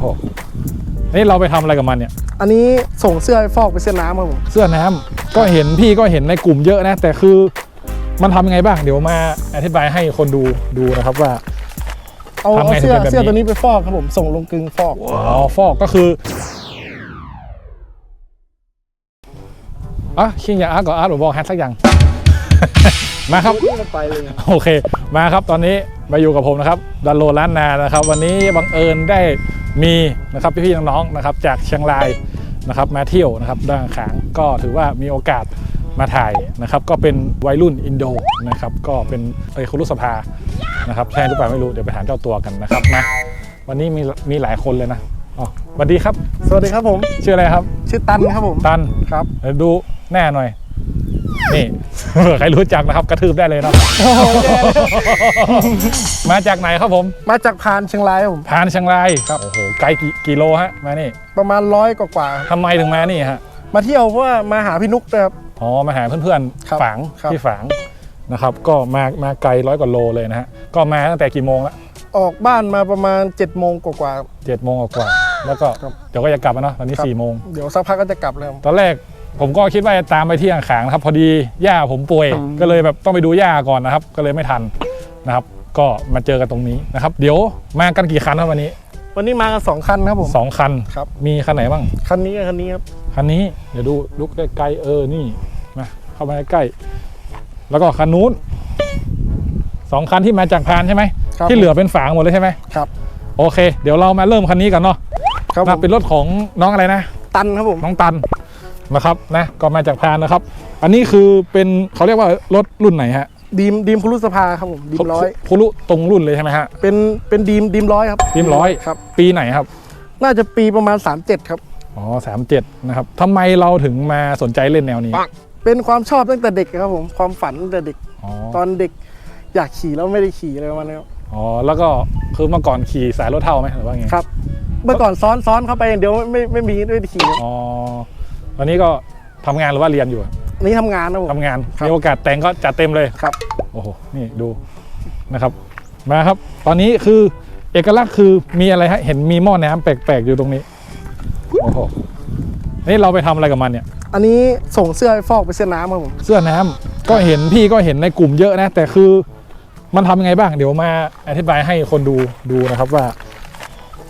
โหนี่เราไปทำอะไรกับมันเนี่ย อันนี้ส่งเสื้อให้ฟอกเป็นเสื้อน้ำครับผมเสื้อน้ำก็เห็นพี่ก็เห็นในกลุ่มเยอะนะ แต่คือมันทำยังไงบ้าง เดี๋ยวมาอธิบายให้คนดูดูนะครับว่าเอาทำเอาไงเสื้อถึงเป็นแบบนี้เสื้อตัวนี้ไปฟอกครับผมส่งลงกลึงฟอกอ๋อฟอกก็คืออะคิงอย่าอาร์ตก่อนอาร์ตผมบอกแฮชสักอย่าง มาครับไปเลยโอเค มาครับตอนนี้มาอยู่กับผมนะครับดันโลล้านนานะครับ วันนี้บังเอิญได้ มีนะครับพี่ๆน้องๆนะครับจากเชียงรายนะครับมาเที่ยวนะครับด้านขางก็ถือว่ามีโอกาสมาถ่ายนะครับก็เป็นวัยรุ่นอินโดนะครับก็เป็นเอยครุสภานะครับใช่หรือเปล่าไม่รู้เดี๋ยวไปถามเจ้าตัวกันนะครับนะวันนี้มีมีหลายคนเลยนะอ๋อสวัสดีครับ สวัสดีครับผม ชื่ออะไรครับ ชื่อตันครับผม ตันครับเดี๋ยวดูหน้าหน่อย นี่เผื่อใครรู้จักนะครับกระทืบได้เลยนะมาจากไหนครับผม มาจากพานเชียงรายครับผม พานเชียงรายครับโอ้โหไกลกี่กิโลฮะมานี่ประมาณร้อยกว่าๆครับทำไมถึงมานี่ฮะมาเที่ยวเพราะว่ามาหาพี่นุกนะครับ อ๋อมาหาเพื่อนครับๆฝางครับ ที่ฝางนะครับ ก็มามาไกลร้อยกว่าโลเลยนะฮะก็มาตั้งแต่กี่โมงละออกบ้านมาประมาณ7จ็ดโมงกว่า เจ็ดโมงกว่าๆแล้วก็ครับเดี๋ยวก็จะกลับแล้วเนาะตอนนี้ครับ สี่โมง ๆเดี๋ยวสักพักก็จะกลับแล้วตอนแรก ผมก็คิดว่าจะตามไปที่อ่างขางนะครับ พอดีย่าผมป่วยอืมก็เลยแบบต้องไปดูย่าก่อนนะครับ ก็เลยไม่ทันนะครับ ก็มาเจอกันตรงนี้นะครับ เดี๋ยวมากันกี่คันครับวันนี้วันนี้มากันสองคันครับผมสองคันครับ มีคันไหนบ้างคันนี้กับคันนี้ครับคันนี้เดี๋ยวดูลุกใกล้ๆเออนี่มาเข้ามาใกล้ๆแล้วก็คันนู้นสองคันที่มาจากพานใช่ไหมครับที่เหลือเป็นฝางหมดเลยใช่ไหมครับ โอเค เดี๋ยวเรามาเริ่มคันนี้กันเนาะครับผนะมเป็นรถของน้องอะไรนะ ตันครับผมน้องตัน นะครับนะก็มาจากพานนะครับ อันนี้คือเป็นเขาเรียกว่ารถรุ่นไหนฮะดีมดีมพุรุสภาครับผมดีมร้อยคุรุตรงรุ่นเลยใช่ไหมฮะเป็นเป็นดีมดีมร้อยครับดีมร้อยครับปีไหนครับ น่าจะปีประมาณ 37 ครับอ๋อสามเจ็ดนะครับทำไมเราถึงมาสนใจเล่นแนวนี้ เป็นความชอบตั้งแต่เด็กครับผมความฝันตั้งแต่เด็กอ๋อตอนเด็กอยากขี่แล้วไม่ได้ขี่อะไรประมาณนี้ครับอ๋อแล้วก็คือเมื่อก่อนขี่สายรถเท่าไหมหรือว่าไงครับ เมื่อก่อนซ้อนซ้อนเข้าไปอย่างเดียวไม่ไม่ไม่มีไม่ได้ขี่ครับอ๋อ ตอนนี้ก็ทำงานหรือว่าเรียนอยู่อะนี่ทำงานนะผม ทำงานครับ มีโอกาสแต่งก็จัดเต็มเลย ครับ โอ้โห นี่ดูนะครับ มาครับ ตอนนี้คือเอกลักษณ์คือมีอะไรฮะ เห็นมีหม้อน้ำแปลกๆอยู่ตรงนี้ โอ้โห นี่เราไปทำอะไรกับมันเนี่ย อันนี้ส่งเสื้อให้ฟอกเป็นเสื้อน้ำครับผม เสื้อน้ำก็เห็นพี่ก็เห็นในกลุ่มเยอะนะ แต่คือมันทำยังไงบ้าง เดี๋ยวมาอธิบายให้คนดูดูนะครับว่า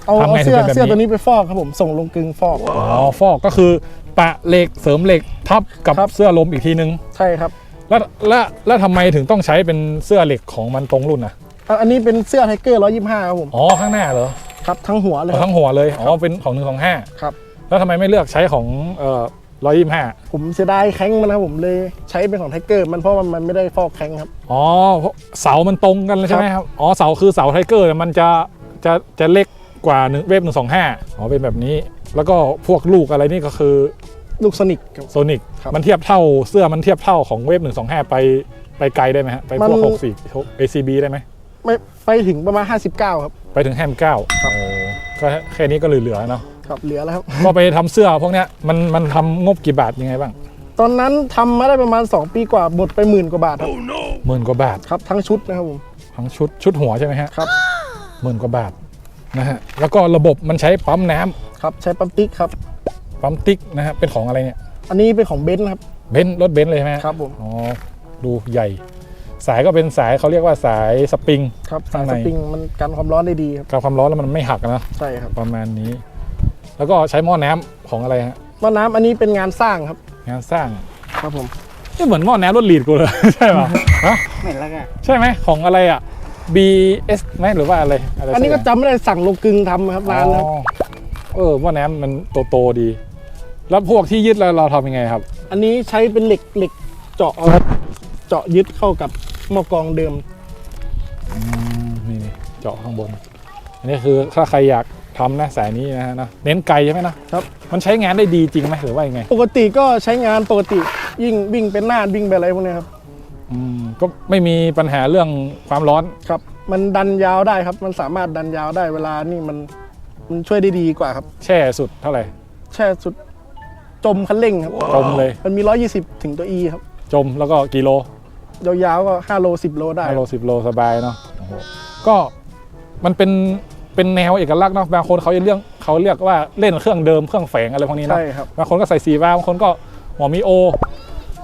เอาทำเอาไงถึงเสื้อเป็นแบบนี้ เสื้อตัวนี้ไปฟอกครับผม ส่งลงกลึงฟอก อ๋อฟอกก็คือ ปะเหล็กเสริมเหล็กทับกับครับ เสื้อลมอีกทีนึง ใช่ครับแล้วแล้วแล้วทำไมถึงต้องใช้เป็นเสื้อเหล็กของมันตรงรุ่นนะอะอันนี้เป็นเสื้อไทเกอร์125 ครับผมอ๋อข้างหน้าเหรอครับทั้งหัวเลยเอาครับ ทั้งหัวเลยอ๋อเป็นของหนึ่งของห้าครับ แล้วทำไมไม่เลือกใช้ของเอ่อร้อยยี่ห้าผมเสียดายแข้งมันนะครับผมเลยใช้เป็นของไทเกอร์มันเพราะว่ามันไม่ได้ฟอกแข้งครับ อ๋อเพราะเสามันตรงกันเลยใช่ไหมครับอ๋อเสาคือเสาไทเกอร์เนี่ยมันจะจะจะเล็กกว่าหนึ่งเวฟหนึ่งสองห้าอ๋อเป็นแบบนี้ แล้วก็พวกลูกอะไรนี่ก็คือ ลูกโซนิกครับ โซนิกครับ มันเทียบเท่าเสื้อมันเทียบเท่าของเวฟหนึ่งสองห้าไปไปไกลได้ไหมฮะ ไปพวกมันหกสี่ ACB ได้ไหม ไม่ไปถึงประมาณ 59 ครับ ไปถึงแฮมเก้าครับโอ้ก็แค่นี้ก็เหลือๆเนาะ ครับเหลือแล้วครับ ก็ไปทำเสื้อพวกเนี้ยมันมันทำงบกี่บาทยังไงบ้างตอนนั้นทำมาได้ประมาณ 2 ปีกว่าหมดไปหมื่นกว่าบาทครับหมื่นกว่าบาท ครับทั้งชุดนะครับผม ทั้งชุดชุดหัวใช่ไหมฮะครับ หมื่นกว่าบาทนะฮะแล้วก็ระบบมันใช้ปั๊มน้ำครับใช้ปั๊มติ๊กครับ ปั๊มติ๊กนะฮะเป็นของอะไรเนี่ยอันนี้เป็นของเบนซ์ครับเบนซ์รถเบนซ์เลยใช่ไหมฮะครับผมอ๋อดูใหญ่ สายก็เป็นสายเขาเรียกว่าสายสปริงครับสาข้ายงในสปริงมันกันความร้อนได้ดีครับกับความร้อนแล้วมันไม่หักนะใช่ครับประมาณนี้ แล้วก็ใช้หม้อน้ำของอะไรฮะหม้อน้ำอันนี้เป็นงานสร้างครับ งานสร้างครับผมนี่เหมือนหม้อน้ำรถลีดกูเลยใช่ป่ะฮะเหม็นแล้วไงใช่ไหมของอะไรอะ BS ไหมหรือว่าอะไรอะไรอันนี้ก็สัย่างจำไม่ได้สั่งลงกลึงทำครับร้านนะครับอ๋อเออหม้อน้ำมันโตโตๆดี แล้วพวกที่ยึดเราเราทำยังไงครับ อันนี้ใช้เป็นเหล็กเหล็กเจาะครับเจาะยึดเข้ากับหม้อกรองเดิมอืมนี่นี่เจาะข้างบน อันนี้คือถ้าใครอยากทำนะสายนี้นะฮะนะเน้นไกลใช่ไหมนะครับ มันใช้งานได้ดีจริงไหมหรือว่ายังไง ปกติก็ใช้งานปกติยิ่งวิ่งเป็นหน้าวิ่งเป็นอะไรพวกเนี้ยครับอืมก็ไม่มีปัญหาเรื่องความร้อน ครับ มันดันยาวได้ครับ มันสามารถดันยาวได้เวลานี่มันมันช่วยได้ดีกว่าครับ แช่สุดเท่าไหร่ แช่สุด จมคันเร่งครับ จมเลย มันมี 120 ถึงตัว E ครับ จมแล้วก็กิโล ยาวๆก็ 5 โล 10 โลได้ห้าโลสิบโลสบายเนาะโอ้โหก็มันเป็นเป็นแนวเอกลักษณ์เนาะบางคนเขาจะเรื่องเขาเรียกว่าเล่นเครื่องเดิมเครื่องแฝงอะไรพวกนี้เนาะใช่ครับ บางคนก็ใส่สีวาล์วบางคนก็หัวมีโอ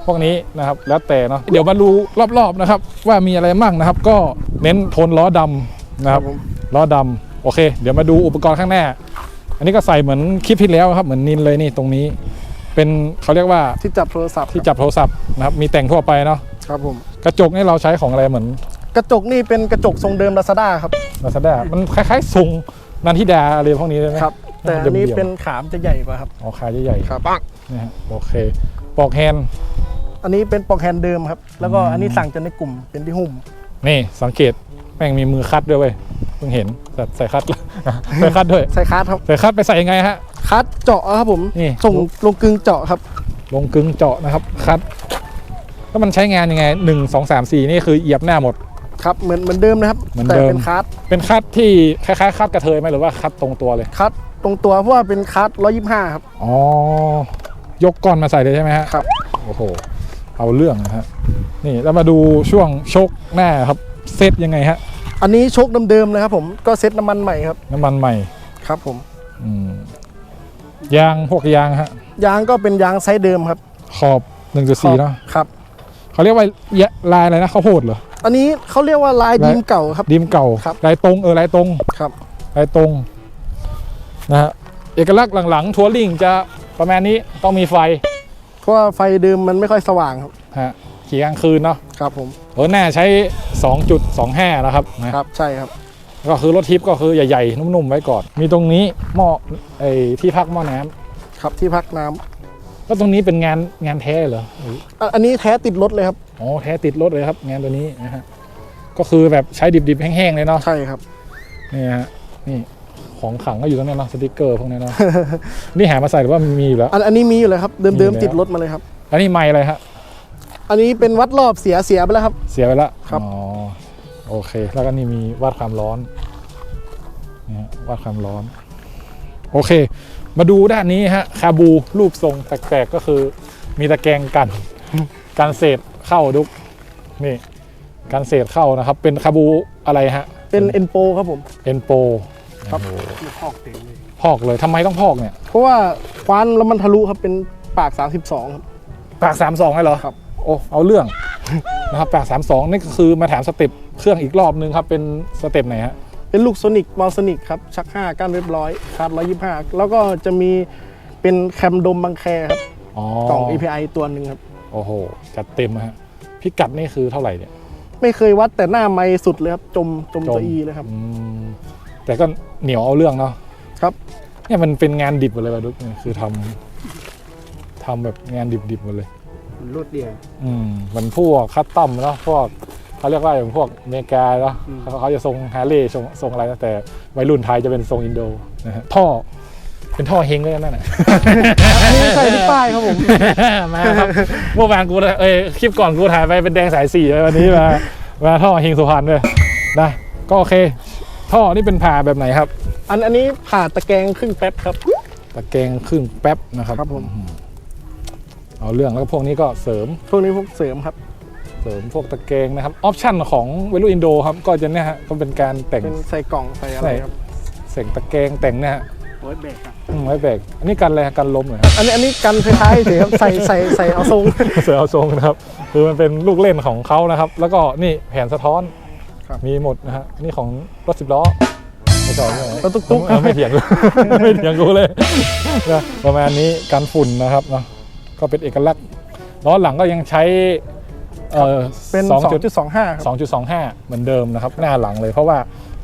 พวกนี้นะครับ แล้วแต่เนาะเดี๋ยวมาดูรอบๆนะครับ ว่ามีอะไรมั่งนะครับ ก็เน้นโทนล้อดำนะครับผม ล้อดำโอเค เดี๋ยวมาดูอุปกรณ์ข้างหน้า อันนี้ก็ใส่เหมือนคลิปที่แล้วครับเหมือนนินเลยนี่ตรงนี้ เป็นเขาเรียกว่าที่จับโทรศัพท์ที่จับโทรศัพท์นะครับมีแต่งทั่วไปเนาะครับผมกระจกนี่เราใช้ของอะไรเหมือน กระจกนี่เป็นกระจกทรงเดิม Lazada ครับลาซาด้ามันคล้ายๆทรงนันทิดาอะไรพวกนี้ใช่ไหมครับแต่อันนี้เดี่ยวๆเป็นขามจะใหญ่กว่าครับอ๋อขาใหญ่ครับๆนะฮะโอเคปลอกแฮนด์อันนี้เป็นปลอกแฮนด์เดิมครับ แล้วก็อันนี้สั่งจากในกลุ่มเป็นที่หุ้มนี่สังเกตแม่งมีมือคัดด้วยเว้ยเพิ่งเห็นแต่ใส่คัดใส่คัดด้วยใส่คัสครับใส่คัดไปใส่ยังไงฮะ คัสเจาะครับผมนี่ ส่งลงกึ่งเจาะครับ ลงกึงเจาะนะครับคัดแล้วมันใช้งานยังไงหนึ่งสองสามสี่นี่คือเหยียบหน้าหมด ครับเหมือนเหมือนเดิมนะครับเหมือนแต่เดิม เป็นคัสเป็นคัดที่คล้ายๆคัดกระเทยไหมหรือว่าคัดตรงตัวเลยคัสตรงตัวเพราะว่าเป็นคัส125ครับอ๋อยกก้อนมาใส่เลยใช่ไหมฮะครับ โอ้โหเอาเรื่องนะฮะนี่แล้วมาดูช่วงชกหน้าครับเซตยังไงฮะอันนี้โชคเดิมๆนะครับผมก็เซ็ตน้ำมันใหม่ครับน้ำมันใหม่ ครับผมอืม ยางพวกยางฮะยางก็เป็นยางไซส์เดิมครับขอบ 1.4เนาะครับเขาเรียกว่ายะลายอะไรนะข้าวโพดเหรออันนี้เขาเรียกว่าลายลายดีมเก่าครับดีมเก่าครับลายตรงเออลายตรงครับลายตรงนะฮะเอกลักษณ์หลังๆทัวริงจะประมาณนี้ต้องมีไฟ เพราะว่าไฟเดิมมันไม่ค่อยสว่างครับฮะขี่กลางคืนเนาะครับผมรถหน้าใช้ 2.25นะครับนะครับใช่ครับ ก็คือรถทิปก็คือใหญ่ๆ นุ่มๆ ไว้ก่อน มีตรงนี้หม้อไอ้ที่พักหม้อน้ำครับที่พักน้ำก็ตรงนี้เป็นงานงานแท้เหรอหรืออะอันนี้แท้ติดรถเลยครับอ๋อแท้ติดรถเลยครับ งานตัวนี้นะฮะก็คือแบบใช้ดิบๆแห้งๆเลยเนาะใช่ครับนี่ฮะนี่ของขังก็อยู่ตรงนี้เนาะสติกเกอร์พวกนี้เนาะนี่หามาใส่หรือว่ามีอยู่แล้วอันอันนี้มีอยู่เลยครับมีเดิอยู่มแล้วๆติดรถมาเลยครับ อันนี้ไม่อะไรฮะอันนี้เป็นวัดรอบเสียเสียไปแล้วครับ เสียไปละครับอ๋อ โอเค แล้วก็นี่มีวัดความร้อนนี่ฮะวัดความร้อน โอเค มาดูด้านนี้ฮะคาบูรูปทรงแปลกๆก็คือ มีตะแกรงกันการเศษเข้าดุกนี่การเศษเข้านะครับ เป็นคาบูอะไรฮะ เป็นเอ็นโปครับผมเอ็นโปครับโอ้โหพอกเต็มเลยพอกเลยทำไมต้องพอกเนี่ย เพราะว่าคว้านแล้วมันทะลุครับเป็นปาก 32ครับปากสามสองเหรอครับ โอ้เอาเรื่อง นะครับปากสามสองนี่ก็คือมาถามสเต็ปเครื่องอีกรอบนึงครับเป็นสเต็ปไหนฮะเป็นลูกโซนิกมอลโซนิกครับ ชัก 5ก้านเรียบร้อยคาร์ด125 แล้วก็จะมีเป็นแคมดมบังแคครับอ๋อกล่อง API ตัวหนึ่งครับ โอ้โห จัดเต็มฮะพิกัดนี่คือเท่าไหร่เนี่ย ไม่เคยวัดแต่หน้าไม้สุดเลยครับ จมจมตัวอีเลยครับอืมแต่ก็เหนียวเอาเรื่องเนาะครับเนี่ยมันเป็นงานดิบหมดเลยวะดุ๊กเนี่ยคือทำทำแบบงานดิบๆหมดเลย รวดเดียว อืมเหมันพวกคัสตอมเนาะพวกเขาเรียกว่าอย่างพวกอเมริกาเนาะอืมเขาเขาจะทรงฮาร์เลย์ทรงทรงอะไรนะแต่วัยรุ่นไทยจะเป็นทรงอินโดนะฮะท่อเป็นท่อเฮงเลยนั่นน่ะอันนี้ใส่ที่ป้ายครับผม มาครับเมื่อวานกูเอ้ยคลิปก่อนกูถ่ายไปเป็นแดงสายสี่เลยวันนี้มามาท่อเฮงสุพรรณด้วยนะก็โอเค ท่อนี่เป็นผ่าแบบไหนครับ อันอันนี้ผ่าตะแกรงครึ่งแป๊บครับ ตะแกรงครึ่งแป๊บนะครับครับผม อื เอาเรื่องแล้วก็พวกนี้ก็เสริม พวกนี้พวกเสริมครับเสริมพวกตะแกรงนะครับออปชั่นของวัยรุ่นอินโดครับก็จะเนี่ยฮะก็เป็นการแต่งเป็นใส่กล่องใส่อะไรครับเสียงตะแกรงแต่งเนี่ยฮะโอ้ยเบรกครับอืมไว้แบกอันนี้กันอะไรฮะกันล้มเหรอครับอันนี้อันนี้กันคล้ายๆเฉยครับใส่ใส่ใส่เอาทรงเสือเอาทรงนะครับคือมันเป็นลูกเล่นของเขานะครับ แล้วก็นี่แผนสะท้อนครับมีหมดนะฮะนี่ของรถสิบล้อไม่ใช่ไม่ใช่รถตุ๊กๆเออไม่เถียงกูไม่เถียงกูเลยนะประมาณนี้กันฝุ่นนะครับเนาะ ก็เป็นเอกลักษณ์ล้อหลังก็ยังใช้เอ่อเป็นสองจุด2.25 ครับสองจุดสองห้าเหมือนเดิมนะครับ หน้าหลังเลยเพราะว่า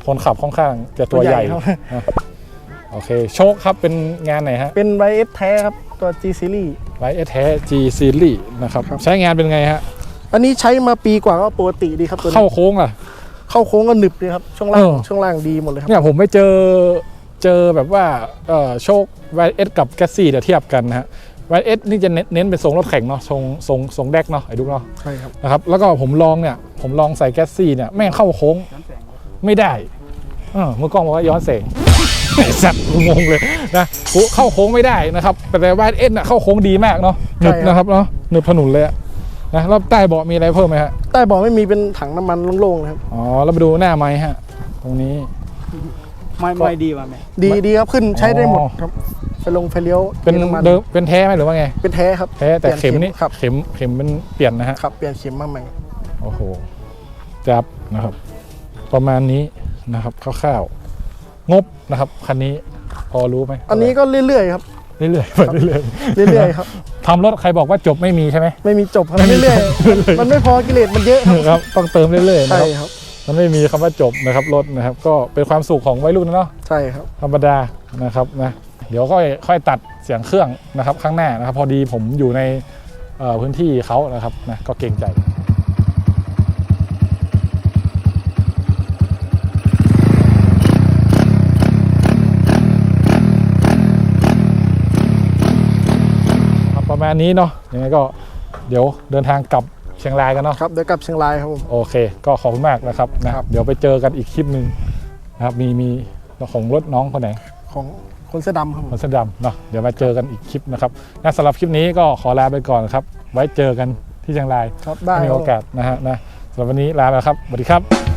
คนขับค่อนข้างจะตัวใหญ่ครับนะโอเค โชคครับเป็นงานไหนฮะ เป็นไวเอสแท้ครับ ตัว G Series ไว้เอแท้ G Series นะครับครับ ใช้งานเป็นไงฮะ อันนี้ใช้มาปีกว่าก็ปกติดีครับตัวนี้เข้าโค้งล่ะ เข้าโค้งก็หนึบดีครับ ช่วงล่างเออช่วงล่างดีหมดเลยครับ เนี่ยผมไปเจอเจอแบบว่าเอ่อโชคไวเอสกับแกสซี่เดี๋ยวเทียบกันนะฮะไวเอสนี่จะเน้นเน้นเป็นทรงรถแข่งเนาะทรงทรงทรงแดกเนาะไอ้ดุกเนาะใช่ครับนะครับแล้วก็ผมลองเนี่ยผมลองใส่แกสซี่เนี่ยแม่งเข้าโค้งไม่ได้เออมือกล้องบอกว่าย้อนแสงไอ้สัตว์กูงงเลยนะกูเข้าโค้งไม่ได้นะครับ แต่ไวเอสน่ะเข้าโค้งดีมากเนาะหนึบนะครับเนาะหนึบถนนเลยอะนะแล้วใต้เบาะมีอะไรเพิ่มไหมฮะใต้เบอกไม่มีเป็นถังน้ำมันโล่งๆนะครับอ๋อแล้วมาดูหน้าไม้ฮะ ตรงนี้ ไม่ไม่ดีว่ะแม่ดีดีครับขึ้นใช้ได้หมดอ๋อครับ ไฟลงไฟเลี้ยวเป็นมีำมันเดิมเป็นแท้ไหมหรือว่าไง เป็นแท้ครับแท้แต่ปลี่ยเข็มนี่ครับเข็มเข็มเป็นเปลี่ยนนะฮะครับเปลี่ยนเข็มมาใหม่โอ้โหจับนะครับ ประมาณนี้นะครับคร่าวๆงบนะครับคันนี้พอรู้ไหมอันนี้ก็เรื่อยๆครับเรื่อยๆไปเรื่อยเรื่อยๆครับๆทำรถใครบอกว่าจบไม่มีใช่ไหมไม่มีจบครับไม่มีเรื่อยจบๆมันไม่พอกิเลสมันเยอะครับครับต้องเติมเรื่อยๆนะใช่ครับครับมันไม่มีคำว่าจบนะครับรถนะครับ ก็เป็นความสุขของวัยรุ่นนะเนาะใช่ครับ ธรรมดานะครับนะ เดี๋ยวค่อยค่อยตัดเสียงเครื่องนะครับข้างหน้านะครับ พอดีผมอยู่ในเอ่อพื้นที่เขานะครับนะก็เกรงใจครับประมาณนี้เนาะยังไงก็เดี๋ยวเดินทางกลับเชียงรายกันเนาะครับเดี๋ยวกลับเชียงรายครับผมโอเค ก็ขอบคุณมากนะครับนะครับเดี๋ยวไปเจอกันอีกคลิปหนึ่งนะครับมีมีของรถน้องคนไหนของ คนเสื้อดำครับผคมนเสื้อดำเนาะเดี๋ยวมาเจอกันอีกคลิปนะครับงั้นสำหรับคลิปนี้ก็ขอลาไปก่อนครับ ไว้เจอกันที่เชียงรายครับได้ถ้ามีครับโอกาสนะฮะนะสำหรับวันนี้ลาไปแล้วครับสวัสดีครับ